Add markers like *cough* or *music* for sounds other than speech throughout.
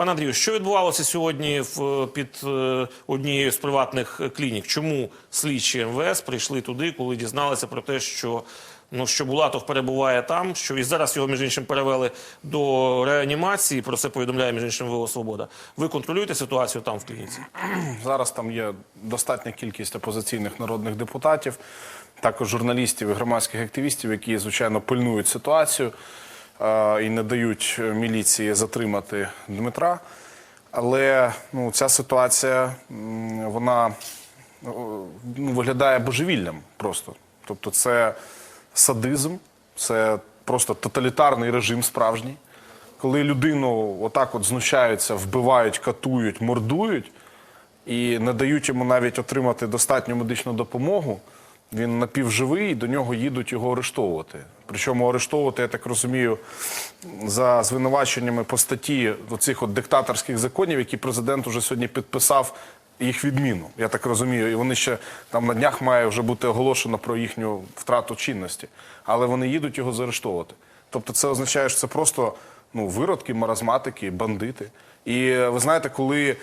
Пане Андрію, що відбувалося сьогодні в, під е, однією з приватних клінік? Чому слідчі МВС прийшли туди, коли дізналися про те, що ну що Булатов перебуває там, що і зараз його між іншим перевели до реанімації. Про це повідомляє між іншим ВО Свобода. Ви контролюєте ситуацію там в клініці? *clears throat* Зараз там є достатня кількість опозиційних народних депутатів, також журналістів і громадських активістів, які, звичайно, пильнують ситуацію і не дають міліції затримати Дмитра. Але ну, ця ситуація вона ну, виглядає божевіллям просто. Тобто, це садизм, це просто тоталітарний режим справжній. Коли людину отак от знущаються, вбивають, катують, мордують і не дають йому навіть отримати достатню медичну допомогу, він напівживий, і до нього їдуть його арештовувати. Причому арештовувати, я так розумію, за звинуваченнями по статті оцих от диктаторських законів, які президент уже сьогодні підписав їх відміну. Я так розумію, і вони ще там на днях має вже бути оголошено про їхню втрату чинності. Але вони їдуть його заарештовувати. Тобто, це означає, що це просто ну, виродки, маразматики, бандити. І ви знаєте, коли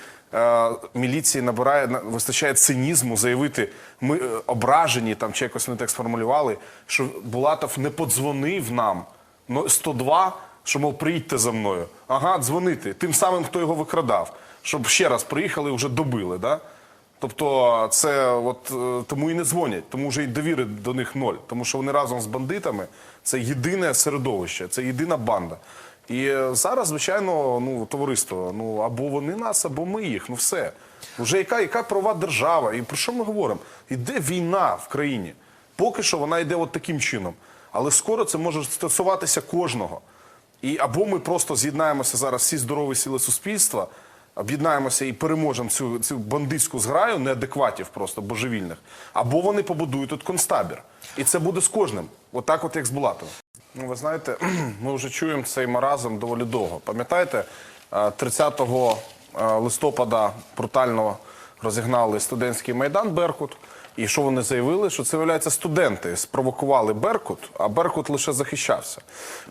міліції набирає вистачає цинізму заявити, ми е, ображені там чи якось не так сформулювали, що Булатов не подзвонив нам ну, 102, що мов приїдьте за мною. Ага, дзвонити тим самим, хто його викрадав, щоб ще раз приїхали і вже добили. Да? Тобто, це от е, тому і не дзвонять, тому вже й довіри до них ноль. Тому що вони разом з бандитами це єдине середовище, це єдина банда. І е, зараз, звичайно, ну товариство, ну або вони нас, або ми їх. Ну все. Вже яка, яка права держава? І про що ми говоримо? Іде війна в країні. Поки що вона йде от таким чином. Але скоро це може стосуватися кожного. І або ми просто з'єднаємося зараз всі здорові сили суспільства, об'єднаємося і переможемо цю, цю бандитську зграю неадекватів просто божевільних, або вони побудують тут концтабір. І це буде з кожним, отак, от як з Булатовим. Ну, ви знаєте, *clears throat* ми вже чуємо цей маразм доволі довго. Пам'ятаєте, е, 30 е, листопада брутально розігнали студентський майдан Беркут. І що вони заявили? Що це виявляється студенти спровокували Беркут, а Беркут лише захищався.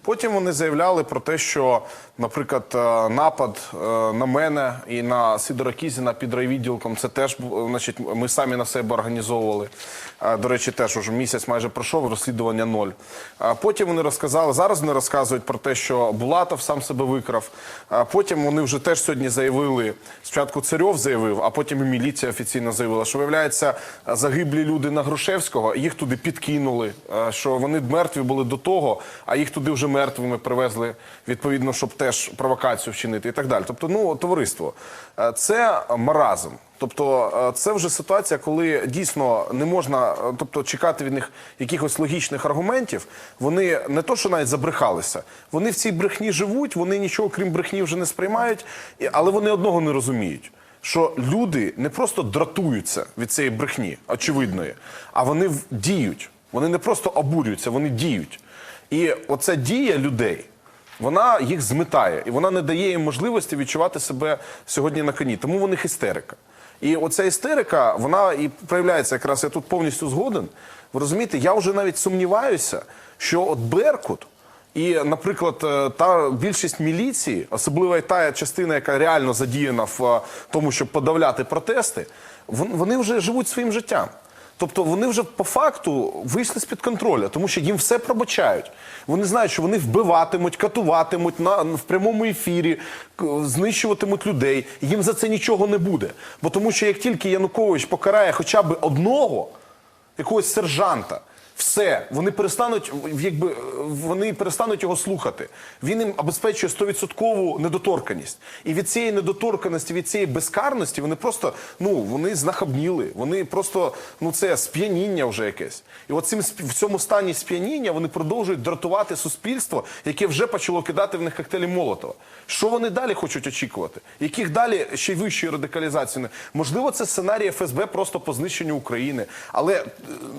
Потім вони заявляли про те, що, наприклад, е, напад е, на мене і на Сидора Кізіна під райвідділком, це теж значить, ми самі на себе організовували. Е, До речі, теж уже місяць майже пройшов розслідування ноль. Потім вони розказали, зараз вони розказують про те, що Булатов сам себе викрав. Потім вони вже теж сьогодні заявили. Спочатку Царьов заявив, а потім і міліція офіційно заявила, що виявляється загиблі люди на Грушевського, їх туди підкинули. е, Що вони мертві були до того, а їх туди вже мертвими привезли відповідно, щоб теж провокацію вчинити і так далі. Тобто, ну товариство, е, це маразм. Тобто е, це вже ситуація, коли дійсно не можна, тобто чекати від них якихось логічних аргументів. Вони не то, що навіть забрехалися, вони в цій брехні живуть, вони нічого крім брехні вже не сприймають, але вони одного не розуміють. Що люди не просто дратуються від цієї брехні, очевидної, а вони діють. Вони не просто обурюються, вони діють. І оця дія людей, вона їх змитає, і вона не дає їм можливості відчувати себе сьогодні на коні. Тому в них істерика. І оця істерика, вона і проявляється якраз я тут повністю згоден. Ви розумієте, я вже навіть сумніваюся, що от Беркут і, наприклад, е, та більшість міліції, особливо та частина, яка реально задіяна в е, тому, щоб подавляти протести, вони вже живуть своїм життям. Тобто вони вже по факту вийшли з-під контролю, тому що їм все пробачають. Вони знають, що вони вбиватимуть, катуватимуть на в прямому ефірі, знищуватимуть людей. Їм за це нічого не буде. Бо тому, що як тільки Янукович покарає хоча б одного якогось сержанта. Все, вони перестануть, якби вони перестануть його слухати. Він їм обезпечує 100% недоторканість. І від цієї недоторканості, від цієї безкарності, вони просто ну вони знахабніли. Вони просто ну це сп'яніння вже якесь. І от цим в цьому стані сп'яніння вони продовжують дратувати суспільство, яке вже почало кидати в них коктейлі Молотова. Що вони далі хочуть очікувати? Яких далі ще й вищої радикалізації? Можливо, це сценарій ФСБ просто по знищенню України. Але е,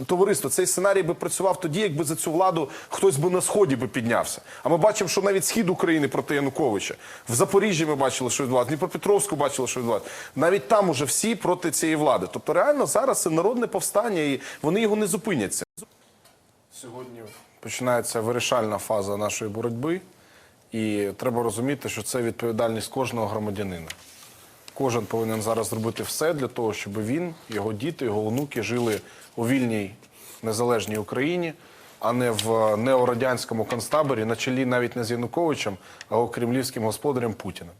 товариство, цей сценарій би працював тоді, якби за цю владу хтось би на сході би піднявся. А ми бачимо, що навіть схід України проти Януковича. В Запоріжжі ми бачили, що відбувалося, Дніпропетровську бачили, що відбувалося. Навіть там уже всі проти цієї влади. Тобто, реально зараз це народне повстання, і вони його не зупиняться. Сьогодні починається вирішальна фаза нашої боротьби. І треба розуміти, що це відповідальність кожного громадянина. Кожен повинен зараз зробити все для того, щоб він, його діти, його онуки жили у вільній незалежній Україні, а не в неорадянському концтаборі на чолі навіть не з Януковичем, а кремлівським господарем Путіним.